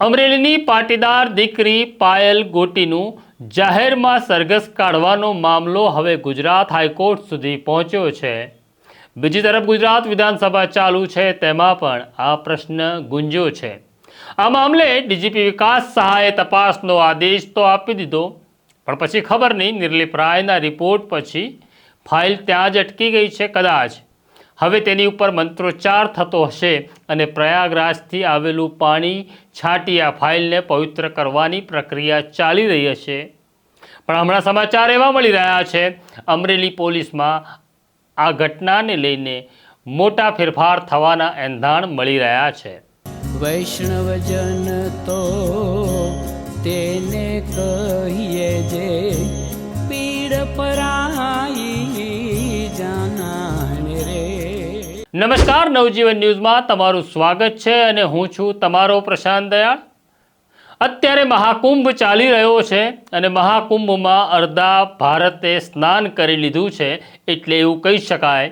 અમરેલીની પાટીદાર દીકરી પાયલ ગોટીનું જાહેરમાં સરઘસ કાઢવાનો મામલો હવે ગુજરાત હાઈકોર્ટ સુધી પહોંચ્યો છે. બીજી તરફ ગુજરાત વિધાનસભા ચાલુ છે તેમાં પણ આ પ્રશ્ન ગુંજ્યો છે. આ મામલે ડીજીપી વિકાસ સહાયે તપાસનો આદેશ તો આપી દીધો, પણ પછી ખબર નહીં નિર્લિપ રાયના રિપોર્ટ પછી ફાઇલ ત્યાં જ અટકી ગઈ છે કદાચ. હવે તેની ઉપર મંત્રોચ્ચાર થતો હશે અને પ્રયાગરાજથી આવેલું પાણી છાંટી આ ફાઇલને પવિત્ર કરવાની પ્રક્રિયા ચાલી રહી હશે. પણ હમણાં સમાચાર એવા મળી રહ્યા છે, અમરેલી પોલીસમાં આ ઘટનાને લઈને મોટા ફેરફાર થવાના એંધાણ મળી રહ્યા છે. વૈષ્ણવજન તો તેને કહીએ જે પીડ પરાઈ નમસ્કાર, નવજીવન ન્યૂઝમાં તમારું સ્વાગત છે અને હું છું તમારો પ્રશાંત દયાળ. અત્યારે મહાકુંભ ચાલી રહ્યો છે અને મહાકુંભમાં અડધા ભારતે સ્નાન કરી લીધું છે એટલે એવું કહી શકાય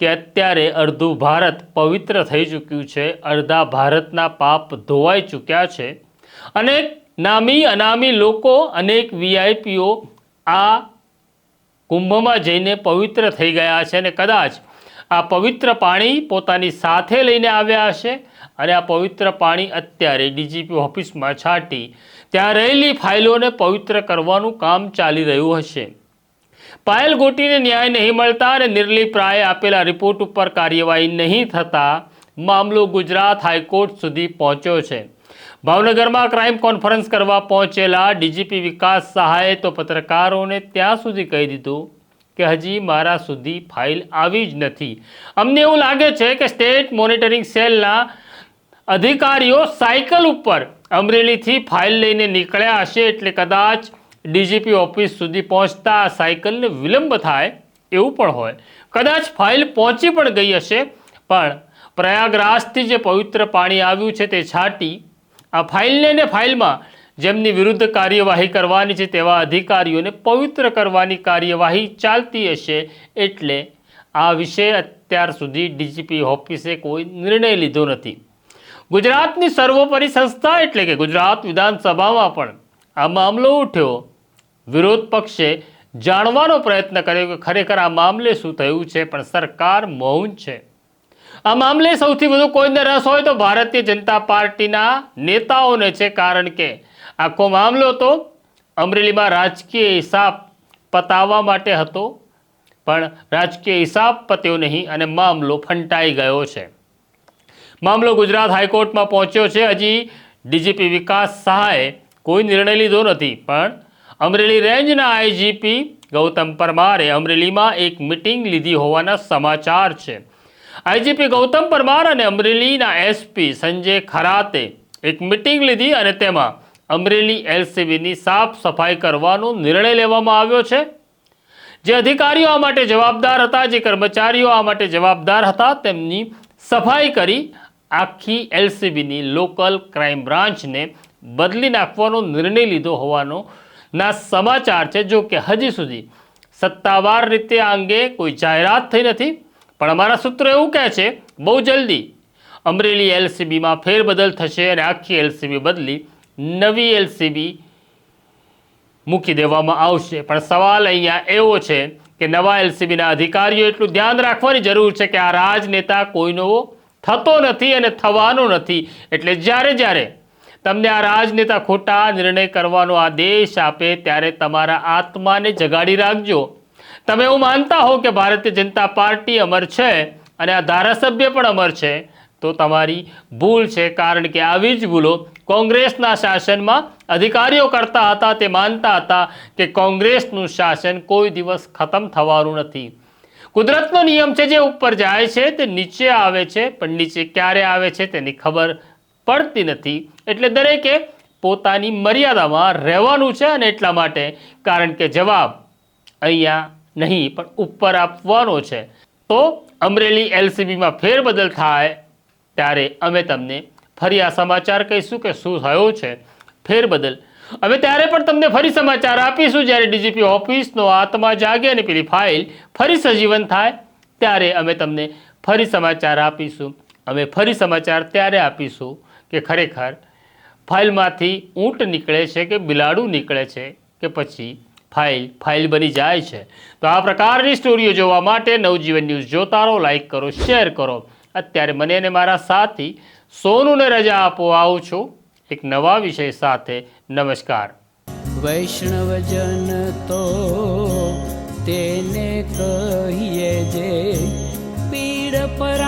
કે અત્યારે અડધું ભારત પવિત્ર થઈ ચૂક્યું છે, અડધા ભારતના પાપ ધોવાઈ ચૂક્યા છે. અનેક નામી અનામી લોકો, અનેક વીઆઈપીઓ આ કુંભમાં જઈને પવિત્ર થઈ ગયા છે અને કદાચ આ પવિત્ર પાણી પોતાની સાથે લઈને આવ્યા હશે અને આ પવિત્ર પાણી અત્યારે ડીજીપી ઓફિસમાં છાંટી ત્યાં રહેલી ફાઇલોને પવિત્ર કરવાનું કામ ચાલી રહ્યું હશે. પાયલ ગોટીને ન્યાય નહીં મળતા અને નિર્લીપ રાયે આપેલા રિપોર્ટ ઉપર કાર્યવાહી નહીં થતાં મામલો ગુજરાત હાઈકોર્ટ સુધી પહોંચ્યો છે. ભાવનગરમાં ક્રાઇમ કોન્ફરન્સ કરવા પહોંચેલા ડીજીપી વિકાસ સહાયે તો પત્રકારોને ત્યાં સુધી કહી દીધું કે હજી મારા સુધી ફાઇલ આવી જ નથી. અમને એવું લાગે છે કે સ્ટેટ મોનિટરિંગ સેલના અધિકારીઓ સાયકલ ઉપર અમરેલીથી ફાઇલ લઈને નીકળ્યા હશે એટલે કદાચ ડીજીપી ઓફિસ સુધી પહોંચતા સાયકલને વિલંબ થાય એવું પણ હોય. કદાચ ફાઇલ પહોંચી પણ ગઈ હશે, પણ પ્રયાગરાજથી જે પવિત્ર પાણી આવ્યું છે તે છાંટી, આ ફાઇલને ને ફાઇલમાં જેમની વિરુદ્ધ કાર્યવાહી કરવાની છે તેવા અધિકારીઓને પવિત્ર કરવાની કાર્યવાહી ચાલતી હશે એટલે આ વિશે અત્યાર સુધી ડીજીપી ઓફિસે કોઈ નિર્ણય લીધો નથી. ગુજરાતની સર્વોપરી સંસ્થા એટલે કે ગુજરાત વિધાનસભામાં પણ આ મામલો ઉઠ્યો. વિરોધ પક્ષે જાણવાનો પ્રયત્ન કર્યો કે ખરેખર આ મામલે શું થયું છે, પણ સરકાર મૌન છે. આ મામલે સૌથી વધુ કોઈને રસ હોય તો ભારતીય જનતા પાર્ટીના નેતાઓને છે, કારણ કે આખો મામલો તો અમરેલીમાં રાજકીય હિસાબ પતાવવા માટે હતો, પણ રાજકીય હિસાબ પત્યો નહીં અને મામલો ફંટાઈ ગયો છે. મામલો ગુજરાત હાઈકોર્ટમાં પહોંચ્યો છે. હજી ડીજીપી વિકાસ સહાયે કોઈ નિર્ણય લીધો નથી, પણ અમરેલી રેન્જના આઈજીપી ગૌતમ પરમારે અમરેલીમાં એક મિટિંગ લીધી હોવાના સમાચાર છે. આઈજીપી ગૌતમ પરમાર અને અમરેલીના એસપી સંજય ખરાતે એક મિટિંગ લીધી અને તેમાં અમરેલી એલસીબીની સાફ સફાઈ કરવાનો નિર્ણય લેવામાં આવ્યો છે. જે અધિકારીઓ આ માટે જવાબદાર હતા, જે કર્મચારીઓ આ માટે જવાબદાર હતા, તેમની સફાઈ કરી આખી એલસીબીની લોકલ ક્રાઇમ બ્રાન્ચને બદલી નાખવાનો નિર્ણય લીધો હોવાનો ના સમાચાર છે. જો કે હજી સુધી સત્તાવાર રીતે આ અંગે કોઈ જાહેરાત થઈ નથી. પણ અમારા સૂત્રો એવું કહે છે, બહુ જલ્દી અમરેલી એલસીબીમાં ફેરબદલ થશે અને આખી એલસીબી બદલી નવી એલસીબી મૂકી દેવામાં આવશે. પણ સવાલ અહીંયા એવો છે કે નવા એલસીબીના અધિકારીઓ એટલું ધ્યાન રાખવાની જરૂર છે કે આ રાજનેતા કોઈનો થતો નથી અને થવાનો નથી. એટલે જ્યારે જ્યારે તમને આ રાજનેતા ખોટા નિર્ણય કરવાનો આદેશ આપે, ત્યારે તમારા આત્માને જગાડી રાખજો. તમે એવું માનતા હો કે ભારતીય જનતા પાર્ટી અમર છે અને આ ધારાસભ્ય પણ અમર છે. તો તમારી ભૂલ છે, કારણ કે આવી જ ભૂલો કોંગ્રેસના શાસનમાં અધિકારીઓ કરતા હતા, તે માનતા હતા કે કોંગ્રેસનું શાસન કોઈ દિવસ ખતમ થવાનું નથી. કુદરતનો નિયમ છે, જે ઉપર જાય છે, તે નીચે આવે છે, પણ નીચે ક્યારે આવે છે, તેની ખબર પડતી નથી. એટલે દરેકે પોતાની મર્યાદામાં રહેવાનું છે અને એટલા માટે, કારણ કે જવાબ અહીંયા નહીં, પણ ઉપર આપવાનો છે. તો અમરેલી એલસીબીમાં ફેરબદલ થાય ત્યારે અમે તમને ફરી આ સમાચાર કહીશું કે શું થયો છે, ફેરબદલ. હવે ત્યારે પણ તમને ફરી સમાચાર આપીશું જ્યારે ડીજીપી ઓફિસનો આત્મા જાગે અને પેલી ફાઇલ ફરી સજીવન થાય, ત્યારે અમે તમને ફરી સમાચાર આપીશું. અમે ફરી સમાચાર ત્યારે આપીશું કે ખરેખર ફાઇલમાંથી ઊંટ નીકળે છે કે બિલાડું નીકળે છે કે પછી ફાઇલ ફાઇલ બની જાય છે. તો આ પ્રકારની સ્ટોરીઓ જોવા માટે નવજીવન ન્યૂઝ જોતા રહો લાઇક કરો, શેર કરો. અત્યારે મને અને મારા સાથી સોનુને રજા આપો આવું છું એક નવા વિષય સાથે. નમસ્કાર. વૈષ્ણવજન તો તેને કહીએ જે પીડ પરાઈ